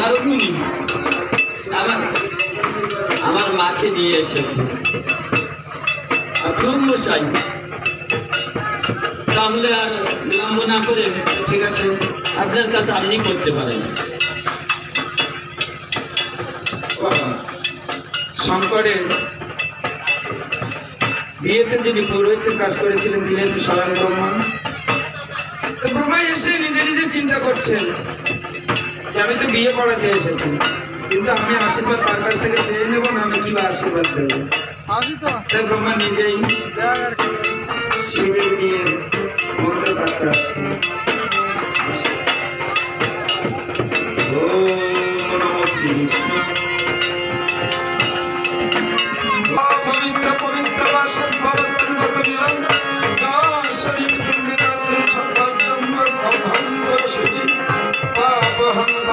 নারদমুনি আমার আমার মাকে নিয়ে এসেছে। খুব মশাই? তাহলে আর বিলম্ব না করে ঠিক আছে। আপনার কাছে আপনি করতে পারেন। শঙ্করের বিয়েতে যিনি পুরোহিতের কাজ করেছিলেন দিলেন স্বয়ং ব্রহ্মা তো ব্রহ্মা এসে নিজে নিজে চিন্তা করছেন আমি তো বিয়ে করাতে এসেছি কিন্তু আমি আশীর্বাদ তার কাছ থেকে চেয়ে নেব না আমি কিবা আশীর্বাদ দেবো? তাই ব্রহ্মা নিজেই শিবের বিয়ে মন্ত্র পাঠ করাচ্ছেন ওম নমঃ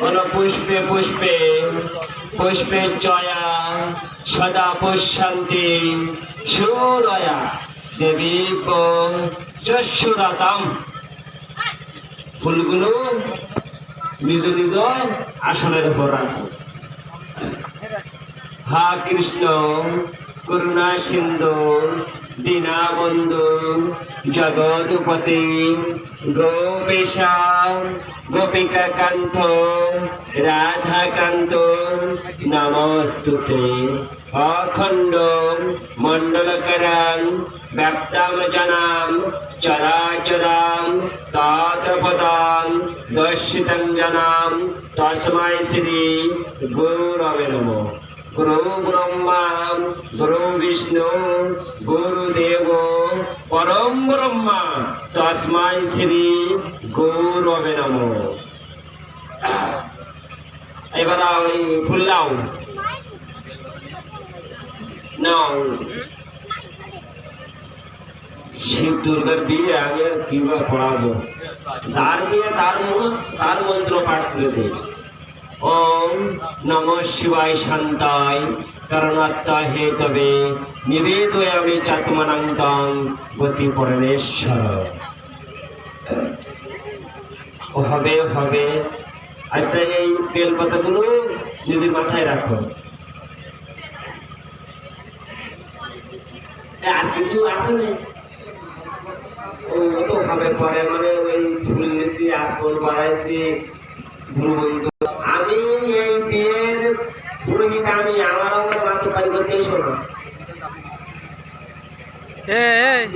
বলো পুষ্পে পুষ্পে পুষ্পে জয়া, সদা পুষ্যান্তি, সুরয়া, দেবী চশুরাতাম ফুলগুলো নিজ নিজ আসনের উপর রাখো। হা কৃষ্ণ করুণা সিন্ধু, দীনাবন্ধু, জগৎপতি গোপেশা গোপিকা কান্ত রাধাকান্ত, নমস্তুতে। অখণ্ড মণ্ডলকরাং ব্যক্তাম জনাম, চরাচরাম তৎপদাম দর্শিতং জনাম তস্মাই শ্রী গুরবে নমঃ। গুরু ব্রহ্মা গুরু বিষ্ণু গুরুদেব পরম ব্রহ্মা তস্মাই শ্রী গৌরবে নম। এবার ওই ফুললাও নাও। শিব দুর্গার বিয়ে আমি আর কিবা পড়াবো? তার বিয়ে, তার তার মন্ত্র পাঠ করে দেয় ওম নম শিবায় শান্তায় করণাত্মা হে তবে নিবেদয়ামি চাত্মনান্তং গতি পরমেশ্বর। হবে হবে। আচ্ছা এই পাতাগুলো যদি মাথায় রাখো। আর কিছু আছে না? ও তো হবে, পরে মানে ওই ফুল নিয়েছি আসপন বাড়াইছি গুরুবন্ধু আমি এই বিয়ের পুরোহিত আমি আমার আমার মাত্র কাজ করতে এসো না হ্যাঁ ওই এক দুই তিন যাও যাও এই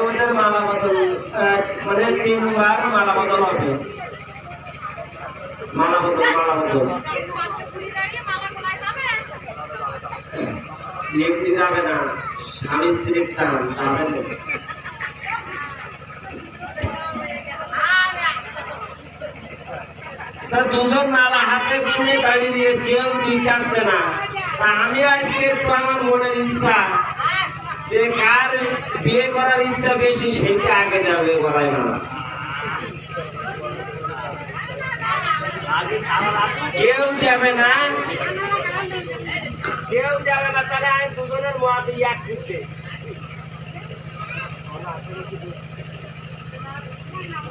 ওদের মালা বদল এক, মানে তিনবার মালা বদল হবে মালা বদল মালা বদল এমনি যাবে না, স্বামী স্ত্রীর টান যাবে না দুজন মালা হাতে কিনে দাঁড়িয়ে নিয়ে কেউ আসছে না? তা আমি আজকে আমার মনের ইচ্ছা যে কার বিয়ে করার ইচ্ছা বেশি, সেইটা আগে যাবে গলায় মালা। কেউ দেবে না কেউ যাবে না তাহলে আমি দুজনের মহাতে এক করতে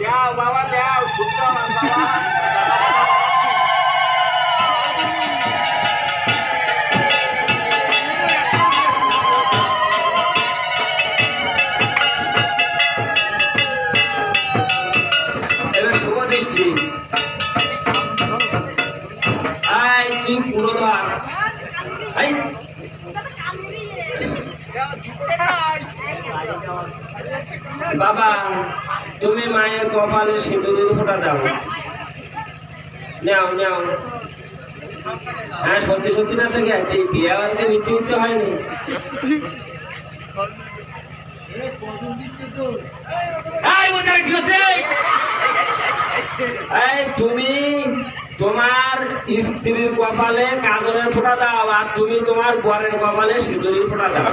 দাও বাবা দাও শুনতে বাবা। বাবা তুমি মায়ের কপালে সিঁদুরের ফোঁটা দাও। নাও নাও। হ্যাঁ সত্যি সত্যি না থেকে এই বিয়ে বাড়িতে মিথ্যে মিথ্যে হয়নি? এই ওদের কি হচ্ছে? এই তুমি তোমার স্ত্রীর কপালে কাজলের ফোটা দাও আর তুমি তোমার বরের কপালে সিঁদুরের ফোটা দাও।